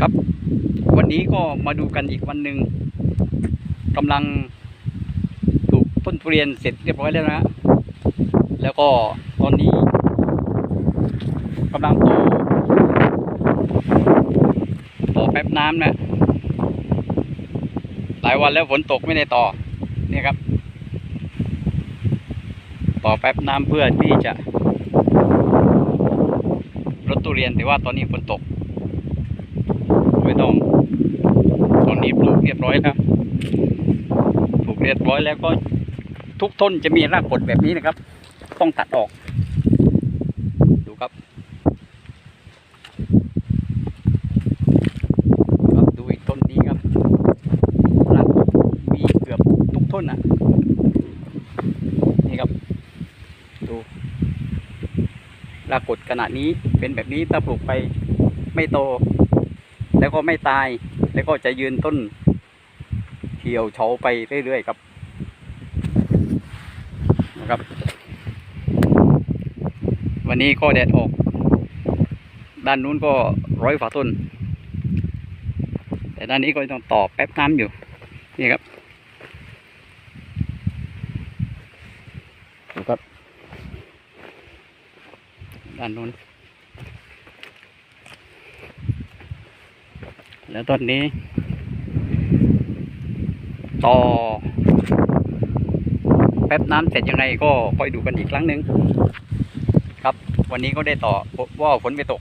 ครับ วันนี้ก็มาดูกันอีกวันหนึ่งกำลังปลูกต้นทุเรียนเสร็จเรียบร้อยแล้วนะฮะแล้วก็ตอนนี้กำลังต่อต่อแป๊บน้ำนะหลายวันแล้วฝนตกไม่ได้ต่อเนี่ยครับ ต่อแป๊บน้ำเพื่อที่จะรดทุเรียนแต่ว่าตอนนี้ฝนตก ไม่ต้อง ตอนนี้ปลูกเร้อยแล้วปลูกเรียบร้อยแล้วก็ทุกต้นจะมีรากกดแบบนี้นะครับ ต้องตัดออก ดูครับครับดูอีกต้นนี้ครับรากกดมีเกือบทุกต้นอะนี่ครับ ดูรากกดขนาดนี้เป็นแบบนี้ถ้าปลูกไปไม่โต แล้วก็ไม่ตายแล้วก็จะยืนต้น เขียวเฉาไปเรื่อยๆครับนะครับ วันนี้ก็แดดออก ด้านนู้นก็ร้อยฝาต้น แต่ด้านนี้ก็ต้องต่อแป๊บน้ำอยู่ นี่ครับดูครับ ด้านนู้น แล้วตอนนี้ ต่อ แป๊บน้ำเสร็จยังไงก็คอยดูกันอีกครั้งหนึ่งครับ วันนี้ก็ได้ต่อว่าฝนไปตก